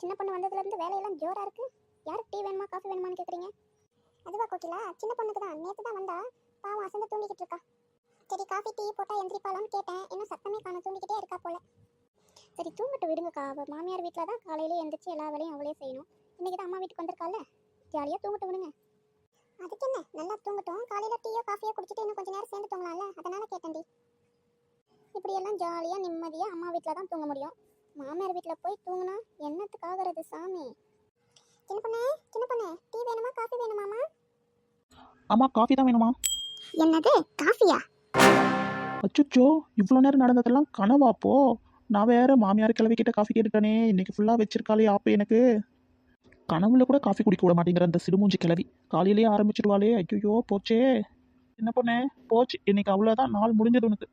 சின்ன பொண்ணு வந்ததுலேருந்து வேலையெல்லாம் ஜோராக இருக்கு. யாருக்கு டீ வேணுமா காஃபி வேணுமான்னு கேட்குறீங்க அதுவா கோகிலா சின்ன பொண்ணுக்கு தான். நேற்று தான் வந்தா. பாவம் அசந்து தூங்கிக்கிட்டு இருக்கா. சரி காஃபி டீ போட்டால் எந்திரிப்பாளான்னு கேட்டேன். இன்னும் சத்தமே காண தூங்கிக்கிட்டே இருக்கா போல. சரி தூங்கிட்டு விடுங்கக்கா. அவள் மாமியார் வீட்டில் தான் காலையிலே எந்திரிச்சு எல்லா வேலையும் அவளே செய்யணும். இன்னைக்கு தான் அம்மா வீட்டுக்கு வந்திருக்கால ஜாலியாக தூங்கிட்டு விடுங்க. அதுக்கு என்ன? நல்லா தூங்கட்டும். காலையில் டீயோ காஃபியோ குடிச்சிட்டு இன்னும் கொஞ்சம் நேரம் சேர்ந்து தூங்கலாம்ல? அதனால கேட்டேன்டி. இப்படியெல்லாம் ஜாலியாக நிம்மதியாக அம்மா வீட்டில் தான் தூங்க முடியும். மாமியார் வீட்டில் போய் தூங்கினா என்னத்துக்காகிறது சாமி? சின்ன பொண்ணு சின்ன பொண்ணு டீ வேணுமா காஃபி வேணுமாமா அம்மா காஃபி தான் வேணுமா? என்னது காஃபியா? அச்சுச்சோ இவ்வளோ நேரம் நடந்ததெல்லாம் கனவாப்போ நான் வேற மாமியார் கிளவி கிட்ட காஃபி கேட்டுட்டேனே இன்னைக்கு ஃபுல்லாக வச்சிருக்காளே அப்போ எனக்கு. கனவுல கூட காஃபி குடிக்க விட மாட்டேங்கிற அந்த சிடுமூஞ்சி கிளவி காலையிலேயே ஆரம்பிச்சிடுவாளே ஐயோ போச்சே. என்ன பொண்ணே போச்சு இன்னைக்கு அவ்வளோதான் நாள் முடிஞ்சது உனக்கு.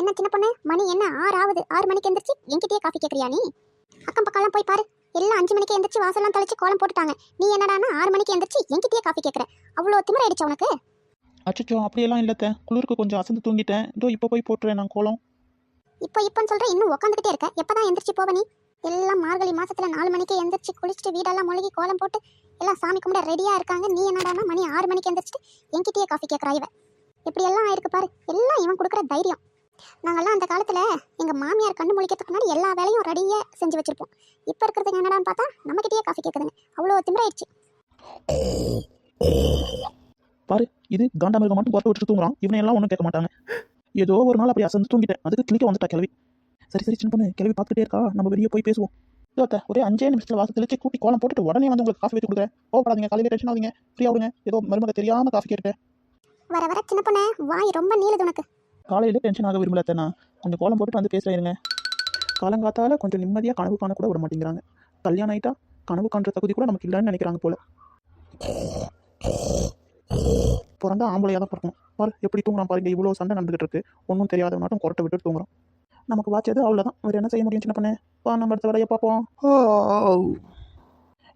என்ன சின்ன பொண்ணு? மணி என்ன? ஆறு ஆகுது. ஆறு மணிக்கு எந்திரிச்சு என்கிட்டயே காஃபி கேட்குறியா நீ? அக்கம் பக்கம்லாம் போய் பாரு. எல்லாம் அஞ்சு மணிக்கு எந்திரிச்சு வாசல்லாம் தெளிச்சு கோலம் போட்டுட்டாங்க. நீ என்னடான்னா ஆறு மணிக்கு எந்திரிச்சு என்கிட்டயே காஃபி கேட்குற அவ்வளோ திமிர ஆயிடுச்சு உனக்கு? அச்சச்சோ அப்படியெல்லாம் இல்லத்த குளிருக்கு கொஞ்சம் அசந்து தூங்கிட்டேன். இதோ இப்போ போய் போட்டுறேன் நான் கோலம். இப்போ இப்போன்னு சொல்ற இன்னும் உட்காந்துக்கிட்டே இருக்க. எப்பதான் எந்திரிச்சு போவ நீ? எல்லாம் மார்கழி மாசத்துல நாலு மணிக்கு எந்திரிச்சு குளிச்சுட்டு வீடெல்லாம் முழுகி கோலம் போட்டு எல்லாம் சாமி கும்பிட ரெடியா இருக்காங்க. நீ என்னடான்னா மணி ஆறு மணிக்கு எந்திரிச்சிட்டு என்கிட்டயே காஃபி கேட்குறா இவ. இப்படி எல்லாம் ஆயிருக்கு பாரு. எல்லாம் இவன் கொடுக்குற தைரியம். நாங்கெல்லாம் அந்த காலத்துல எங்க மாமியார் கண்ணு முழிக்கிறதுக்கு முன்னாடி எல்லா வேலையும் ரெடியா செஞ்சு வச்சிருப்போம். இப்போ இருக்கிறதுக்கு என்னடான்னு பார்த்தா நம்மகிட்டயே காஃபி கேட்குதுங்க அவ்வளோ திமிராயிடுச்சு. பாரு இது காண்டாமிருகம் மட்டும் குறட்டு விட்டு தூங்குறான். இவனை எல்லாம் ஒன்றும் கேட்க மாட்டாங்க. ஏதோ ஒரு நாள் அப்படி அசந்து தூங்கிட்டேன். அதுக்கு கிளிக்க வந்துட்டா கிளவி சரி சரி சின்ன பொண்ணு கிளவி பார்த்துட்டே இருக்கா. நம்ம வெளியே போய் பேசுவோம். அத்தை, ஒரே அஞ்சே நிமிஷத்தில் வாசல் தெளிச்சு கூட்டி கோலம் போட்டுட்டு உடனே வந்து உங்களுக்கு காஃபி வச்சு கொடுக்குறேன். கோவப்படாதீங்க காலையில் டென்ஷன் ஆகுங்க ஃப்ரீ ஆகுங்க ஏதோ மருமக தெரியாம காஃபி கேட்டுட்டேன். வர வர சின்ன பொண்ணு வாய் ரொம்ப நீளுது உனக்கு. காலையிலே டென்ஷன் ஆக விரும்பல அத்தை கொஞ்சம் கோலம் போட்டுட்டு வந்து பேசுகிறேன் இருங்க. காலங்காத்தால கொஞ்சம் நிம்மதியாக கனவு காண கூட விட மாட்டேங்கிறாங்க. கல்யாணம் ஆயிட்டா கனவு காண்ற தகுதி கூட நமக்கு இல்லைன்னு நினைக்கிறாங்க போல. பிறந்தா ஆம்பளையாக தான் பிறக்கணும். பாரு எப்படி தூங்குறான் பாருங்க இவ்வளோ சண்டை நடந்துகிட்டு இருக்கு. ஒன்றும் தெரியாத மட்டும் குரட்டை விட்டு தூங்குறான். நமக்கு வாச்சது அவ்வளோதான் வேறு என்ன செய்ய முடியும் சின்ன பண்ணு? வா நம்ம அடுத்த வேலையை பார்ப்போம்.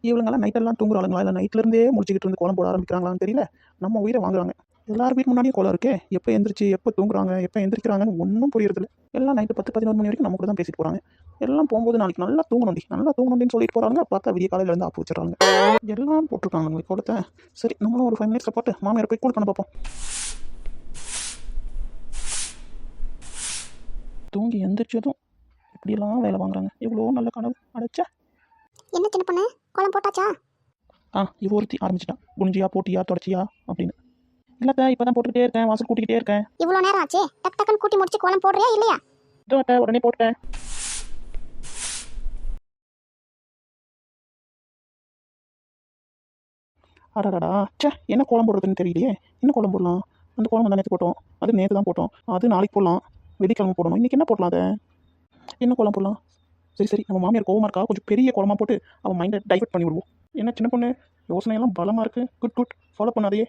இவளுங்கெல்லாம் நைட்டெல்லாம் தூங்குறாளுங்களா? இல்லை நைட்லேருந்தே முடிச்சுக்கிட்டு இருந்து கோலம் போட ஆரம்பிக்கிறாங்களான்னு தெரியல. நம்ம உயிரை வாங்குறாங்க. எல்லார் வீட்டு முன்னாடியும் கோலம் இருக்கே. எப்போ எந்திரிச்சு எப்போ தூங்குறாங்க எப்போ எந்திரிக்கிறாங்கன்னு ஒன்றும் புரியறதில்ல. எல்லாம் நைட்டு பத்து பதினோரு மணி வரைக்கும் நம்ம கூட தான் பேசிட்டு போகிறாங்க எல்லாம் போகும்போது நாளைக்கு நல்லா தூங்கணும்டி. நல்லா தூங்கணும்னு சொல்லிட்டு போகிறாங்க பார்த்தா விடிய காலையில இருந்து ஆப்பு வச்சிடறாங்க எல்லாம் போட்டிருக்காங்க உங்களுக்கு கோலத்தை. சரி நம்மளும் ஒரு ஃபைவ் மினிட்ஸில் போட்டு மாமியார் போய் கூல் பண்ண பார்ப்போம். தூங்கி எந்திரிச்சதும் இப்படியெல்லாம் வேலை வாங்குறாங்க. எவ்வளோ நல்ல கனவு. அடைச்சா. என்ன சின்ன பொண்ணு? கோலம் போட்டாச்சா? ஆ இவ ஒருத்தி ஆரம்பிச்சிட்டான் குனிஞ்சியா போட்டியா தொடச்சியா அப்படின்னு. இல்லைக்கா இப்போ தான் போட்டுக்கிட்டே இருக்கேன்? வாசல் கூட்டிக்கிட்டே இருக்கேன். இவ்வளோ நேரம் ஆச்சே? டக் டக்குன்னு கூட்டி முடிச்சு கோலம் போடுறியா இல்லையா? இதோ அத்தை உடனே போட்டேன் அடடா ச்சே என்ன கோலம் போடுறதுன்னு தெரியலையே. என்ன கோலம் போடலாம்? அந்த கோலம் தான் நேற்று போட்டோம். அது நேற்று தான் போட்டோம். அது நாளைக்கு போடலாம். வெள்ளிக்கிழமை போடணும். இன்றைக்கி என்ன போடலாம் அதை? என்ன கோலம் போடலாம்? சரி சரி. நம்ம மாமியார் கோவமாக இருக்கா? கொஞ்சம் பெரிய கோலமாக போட்டு அவன் மைண்டை டைவர்ட் பண்ணி விடுவோம் என்ன சின்ன பொண்ணு? யோசனையெல்லாம் பலமாக இருக்குது குட் குட் ஃபாலோ பண்ணாதையே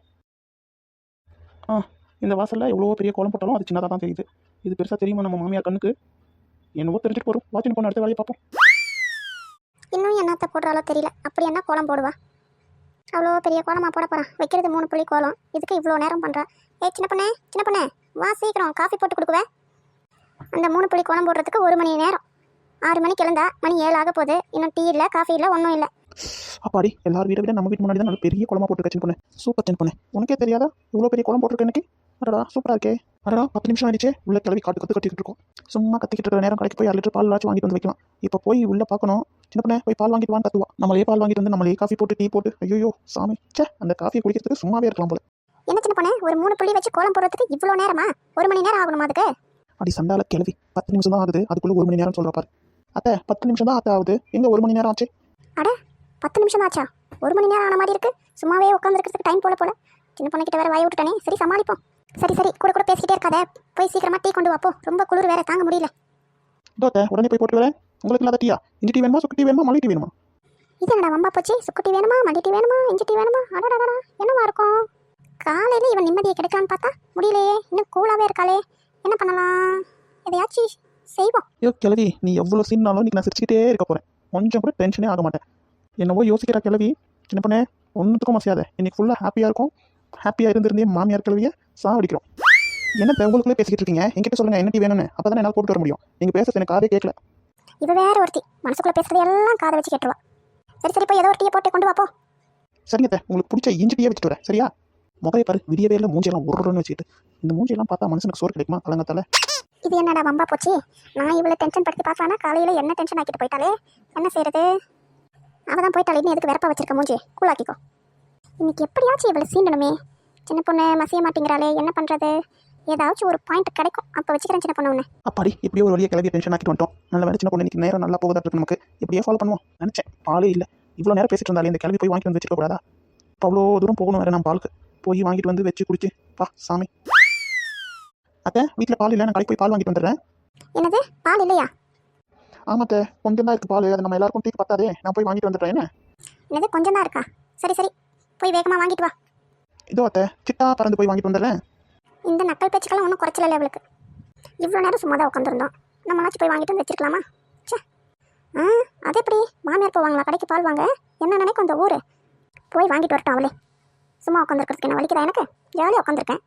ஆ இந்த வாசலில் எவ்வளோ பெரிய கோலம் போட்டாலும் அது சின்னதாக தான் தெரியுது. இது பெருசாக தெரியுமா நம்ம மாமியார் கண்ணுக்கு? என்னவோ தெரிஞ்சுட்டு போகிறோம் வாட்சின் பொண்ணு அடுத்த வேலையை பார்ப்போம். இன்னும் என்னத்த போடுறாலோ தெரியல. அப்படி என்ன கோலம் போடுவா? அவ்வளோ பெரிய கோலமாக போட போறான் வைக்கிறது மூணு புள்ளி கோலம். இதுக்கு இவ்வளோ நேரம் பண்ணுறா ஏ சின்ன பண்ணே சின்ன பண்ணே வா சீக்கிரம் காஃபி போட்டு கொடுக்குவேன் அந்த மூணு புள்ளி கோலம் போடுறதுக்கு ஒரு மணி நேரம். ஆறு மணிக்கு எழுந்தா மணி ஏழு ஆக போகுது. இன்னும் டீ இல்லை காஃபி இல்லை ஒன்றும் இல்லை. அப்பாடி எல்லார் வீட்டை விட நம்ம வீட்டு முன்னாடி தான் நல்ல பெரிய குளமா போட்டு சின்ன பொண்ணு. சூப்பர் சின்ன பொண்ணு. உனக்கே தெரியாதா? இவ்வளோ பெரிய குளம் போட்டிருக்க இன்னைக்கு? அடடா சூப்பராக இருக்கே. அடடா பத்து நிமிஷம் ஆயிடுச்சே. உள்ள கிளவி காட்டு கற்று கட்டிக்கிட்டு இருக்கோம். சும்மா கத்திக்கிட்டு இருக்கிற நேரம் கடைக்கு போய் அரை லிட்டர் பால் வாங்கிட்டு வந்து வைக்கலாம். இப்போ போய் உள்ள பார்க்கணும். சின்ன பொண்ணே போய் பால் வாங்கிட்டு வான்னு கத்துவா. நம்மளே பால் வாங்கிட்டு வந்து நம்மளே காஃபி போட்டு டீ போட்டு. ஐயோ சாமி. ச்சே அந்த காஃபியை குடிக்கிறதுக்கு சும்மாவே இருக்கலாம் போல. என்ன சின்ன பொண்ணே? ஒரு மூணு புள்ளி வச்சு கோலம் போடுறதுக்கு இவ்வளோ நேரமா? ஒரு மணி நேரம் ஆகணுமா அதுக்கு? அடி சண்டால கிளவி பத்து நிமிஷம் தான் ஆகுது. அதுக்குள்ள ஒரு மணி நேரம் சொல்ற பாரு. அத்தை பத்து நிமிஷம் தான் அத்தை ஆகுது. எங்க ஒரு மணி நேரம் ஆச்சு? அட பத்து நிமிஷம் ஆச்சா ஒரு மணி நேரம் ஆன மாதிரி இருக்கு. சும்மாவே உட்காந்துருக்கிறதுக்கு டைம் போல போல. சின்ன பொண்ணுக்கிட்ட வேற வாய் விட்டுட்டானே. சரி சமாளிப்போம். சரி சரி கூட கூட பேசிக்கிட்டே இருக்காத. போய் சீக்கிரமா டீ கொண்டு வாப்போ ரொம்ப குளிர் வேற தாங்க முடியல. இதோ அத்தை உடனே போய் போட்டு வரேன். உங்களுக்கு இல்லாத டீயா? இஞ்சி டீ வேணுமா சுக்கு டீ வேணுமா மல்லி டீ வேணுமா? இது என்னடா வம்பா போச்சு? சுக்கு டீ வேணுமா மல்லி டீ வேணுமா இஞ்சி டீ வேணுமா? அடடடடா என்னவா இருக்கும்? காலையில இவன் நிம்மதியை கிடைக்கலான்னு பார்த்தா முடியலையே. இன்னும் கூலாவே இருக்காளே. என்ன பண்ணலாம்? எதையாச்சும் செய்வோம். ஐயோ கிளவி நீ எவ்வளோ சீன்னாலும் இன்னைக்கு நான் சிரிச்சுக்கிட்டே இருக்க போகிறேன் கொஞ்சம் கூட டென்ஷனே ஆக மாட்டேன். என்னவோ யோசிக்கிறா கிளவி சின்ன பண்ணே ஒன்றுத்துக்கும் மசியாத. இன்னைக்கு ஃபுல்லாக ஹாப்பியாக இருக்கும். ஹாப்பியாக இருந்திருந்தே மாமியார் கிளவியை சாவடிக்கிறோம். என்ன உங்களுக்குள்ளே பேசிக்கிட்டு இருக்கீங்க? என்கிட்ட சொல்லுங்க என்ன டீ வேணும்னு. அப்போ தான் என்னால் கூப்பிட்டு வர முடியும். நீங்கள் பேசுறது எனக்கு காதே கேட்கல இவ வேற ஒருத்தி. மனசுக்குள்ள பேசுறது எல்லாம் காதை வச்சு கேட்டுருவா. சரி சரி போய் ஏதோ ஒரு டீயை போட்டு கொண்டு வா போ. சரிங்க அத்தை உங்களுக்கு பிடிச்ச இஞ்சி டீயே வச்சுட்டு வரேன். சரியா? முகையை பாரு விடியவே இல்லை மூஞ்சியெல்லாம் உருன்னு வச்சுக்கிட்டு. இந்த மூஞ்சியெல்லாம் பார்த்தா மனுஷனுக்கு சோறு கிடைக்குமா கலங்கத்தால இது என்னடா வம்பா போச்சு? நான் இவ்வளோ டென்ஷன் படுத்தி பார்க்கலான்னா காலையில் என்ன டென்ஷன் ஆக்கிட்டு போயிட்டாலே? என்ன செய்யறது அவள் தான் போயிட்டாலே நீ எதுக்கு வெறப்பா வச்சிருக்க மூஞ்சி கூலாக்கிக்கோ இன்னைக்கு எப்படியாச்சும் இவளை சீண்டணுமே சின்ன பொண்ணு மசிய மாட்டேங்கிறாளே என்ன பண்ணுறது ஏதாச்சும் ஒரு பாயிண்ட் கிடைக்கும். அப்போ வச்சுக்கிறேன் சின்ன பொண்ணு அப்பாடி இப்படியே ஒரு வழியை கிளம்பி டென்ஷன் ஆக்கிட்டு வந்துட்டோம். நல்ல வேலை சின்ன பொண்ணு இன்னைக்கு நேரம் நல்லா போகுதா இருக்கு நமக்கு. இப்படியே ஃபாலோ பண்ணுவோம். நினச்சேன் பாலே இல்லை. இவ்வளோ நேரம் பேசிட்டு இருந்தாலே இந்த கிளம்பி போய் வாங்கிட்டு வந்து வச்சுக்க கூடாதா? இப்போ அவ்வளோ தூரம் போகணும் வேறு நான் பாலுக்கு போய் வாங்கிட்டு வந்து வச்சு குடிச்சு பா சாமி. அத்தை வீட்டில் பால் இல்லை நான் கடைக்கு போய் பால் வாங்கிட்டு வந்துடுறேன். என்னது? பால் இல்லையா? ஆமாத்த கொஞ்சம் தான் இருக்குது பால். அது நம்ம எல்லாருக்கும் டீக்கு பத்தாதே நான் போய் வாங்கிட்டு வந்துடுறேன் என்ன? என்னது கொஞ்சம் தான் இருக்கா? சரி சரி. போய் வேகமாக வாங்கிட்டு வா. இதோ அத்தை சிட்டா பறந்து போய் வாங்கிட்டு வந்துடுறேன். இந்த நக்கல் பேச்சுக்கெல்லாம் ஒன்றும் குறைச்சல அவளுக்கு இவ்வளோ நேரம் சும்மா தான் உட்காந்துருந்தோம் நம்மளாச்சும் போய் வாங்கிட்டு வந்து வச்சிருக்கலாமா? ச்சே. ஆ அது எப்படி? மாமியார் போவாங்களா? கடைக்கு பால் வாங்க? என்ன நினைக்கும் அந்த ஊர்? போய் வாங்கிட்டு வரட்டும் அவளே. சும்மா உட்காந்துருக்கிறதுக்கு என்ன வலிக்குதா எனக்கு? ஜாலியாக உட்காந்துருக்கேன்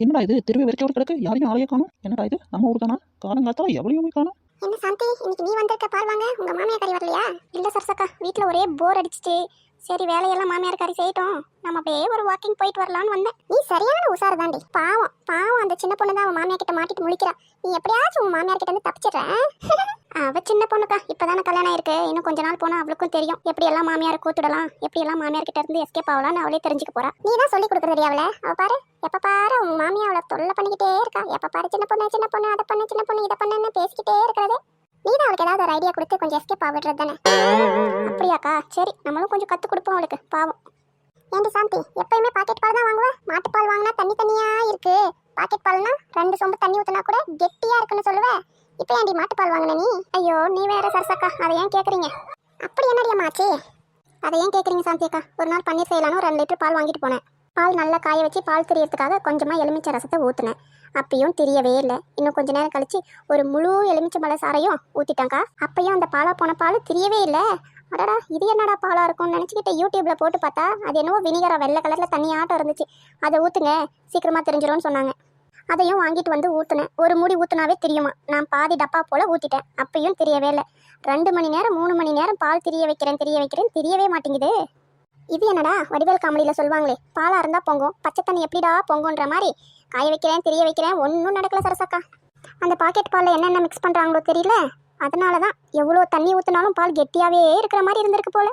என்னடா இது திருவி வெறிக்க கிடக்கு யாரையும் ஆளையே காணும்? என்னடா இது நம்ம ஊர் தானா? காலங்காத்தா எவ்வளையுமே காணும்? என்ன சாந்தி இன்னைக்கு நீ வந்திருக்க பால் வாங்க உங்க மாமியா கறி வரலையா? இல்ல சரசக்கா வீட்டுல ஒரே போர் அடிச்சிச்சு. சரி வேலையெல்லாம் மாமியார் கறி செய்யட்டும். நம்ம அப்படியே ஒரு வாக்கிங் போயிட்டு வரலாம்னு வந்தேன். நீ சரியான உசார் தாண்டி. பாவம் பாவம் அந்த சின்ன பொண்ணு தான் அவன் மாமியார் கிட்ட மாட்டிட்டு முழிக்கிறா. நீ எப்படியாச்சும் உன் மாமியார் கிட்ட இருந்து தப்பிச்சிடுறேன் அவ சின்ன பொண்ணுக்கா இப்பதானே கல்யாணம் இருக்கு இன்னும் கொஞ்ச நாள் போனா அவளுக்கும் தெரியும். எப்படி எல்லாம் மாமியார் கூத்துடலாம் எப்படி எல்லாம் மாமியார் கிட்ட இருந்து எஸ்கேப் ஆகலாம்னு அவளே தெரிஞ்சுக்க போறா. நீ தான் சொல்லி கொடுக்குறது அவளை அவ பாரு எப்ப பாரு உன் மாமியா அவளை தொல்லை பண்ணிக்கிட்டே இருக்கா. எப்ப பாரு சின்ன பொண்ணு சின்ன பொண்ணு அதை பண்ணு சின்ன பொண்ணு இதை பண்ணுன்னு பேசிக்கிட்டே இருக்கிறது. நீ தான் அவளுக்கு ஏதாவது ஒரு ஐடியா கொடுத்து கொஞ்சம் எஸ்கேப் ஆகிடுறது தானே? அப்படியாக்கா? சரி நம்மளும் கொஞ்சம் கற்றுக் கொடுப்போம் அவளுக்கு பாவம். ஏண்டி சாந்தி எப்பயுமே பாக்கெட் பால் தான் வாங்குவேன் மாட்டுப்பால் வாங்கினா தண்ணி தண்ணியா இருக்கு? பாக்கெட் பால்னா ரெண்டு சொம்பு தண்ணி ஊற்றினா கூட கெட்டியா இருக்குன்னு சொல்லுவேன் இப்போ ஏன்டி மாட்டுப்பால் வாங்கின நீ? ஐயோ நீ வேற சரசக்கா அதை ஏன் கேட்குறீங்க அப்படி என்னடியம்மாச்சு அதை ஏன் கேட்குறீங்க சாந்தி அக்கா? ஒரு நாள் பன்னீர் செய்யலான்னு ஒரு ரெண்டு லிட்டர் பால் வாங்கிட்டு போனேன். பால் நல்லா காய வச்சு பால் திரியறதுக்காக கொஞ்சமாக எலுமிச்சை ரசத்தை ஊற்றினேன் அப்பயும் தெரியவே இல்லை. இன்னும் கொஞ்ச நேரம் கழிச்சு ஒரு முழு எலுமிச்சை மலை சாரையும் ஊற்றிட்டாங்க்கா அப்பயும் அந்த பாலாக போன பால் தெரியவே இல்லை. அடடா இது என்னடா பாலாக இருக்கும்னு நினச்சிக்கிட்டு யூடியூப்பில் போட்டு பார்த்தா அது என்னவோ வினிகரம் வெள்ளை கலரில் தண்ணி ஆட்டம் இருந்துச்சு. அதை ஊற்றுங்க சீக்கிரமாக தெரிஞ்சிரும்னு சொன்னாங்க. அதையும் வாங்கிட்டு வந்து ஊற்றுனேன் ஒரு மூடி ஊற்றுனாவே தெரியுமா? நான் பாதி டப்பா போல் ஊற்றிட்டேன் அப்பயும் தெரியவே இல்லை. ரெண்டு மணி நேரம் மூணு மணி நேரம் பால் திரிய வைக்கிறேன் திரிய வைக்கிறேன் தெரியவே மாட்டேங்குது. இது என்னடா? வடிவேல் காமெடியில் சொல்லுவாங்களே பாலாக இருந்தால் பொங்கும். பச்சை தண்ணி எப்படிடா பொங்குன்ற மாதிரி. காய வைக்கிறேன் தெரிய வைக்கிறேன். ஒன்றும் நடக்கல சரசக்கா. அந்த பாக்கெட் பாலில் என்னென்ன மிக்ஸ் பண்ணுறாங்களோ தெரியல. அதனால தான் எவ்வளோ தண்ணி ஊற்றினாலும் பால் கெட்டியாகவே இருக்கிற மாதிரி இருந்திருக்கு போல.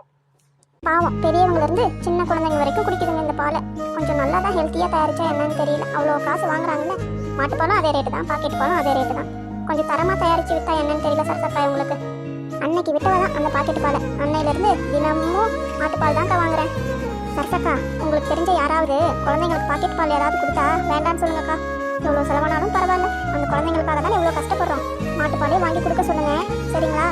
பாவம் பெரியவங்கலேருந்து சின்ன குழந்தைங்க வரைக்கும் குடிக்குதுங்க இந்த பாலை. கொஞ்சம் நல்லா தான் ஹெல்த்தியாக தயாரிச்சா என்னன்னு தெரியல. அவ்வளோ காசு வாங்குறாங்கல்ல. மாட்டுப்பாலும் அதே ரேட்டு தான் பாக்கெட் பாலும் அதே ரேட்டு தான். கொஞ்சம் தரமாக தயாரித்து விட்டா என்னன்னு தெரியல சரசக்கா உங்களுக்கு விட்டவ தான் அந்த பாக்கெட் பாலை. அன்னையிலேருந்து தினமும் மாட்டுப்பால் தான் வாங்குறேன். சரசக்கா உங்களுக்கு தெரிஞ்ச யாராவது குழந்தைங்களுக்கு பாக்கெட் பால் யாராவது கொடுத்தா வேண்டாம்னு சொல்லுங்கக்கா. எவ்வளோ செலவானாலும் பரவாயில்ல. அந்த குழந்தைங்களுக்காக தான் இவ்வளோ கஷ்டப்படுறோம். மாட்டுப்பாலே வாங்கி கொடுக்க சொல்லுங்க. சரிங்களா?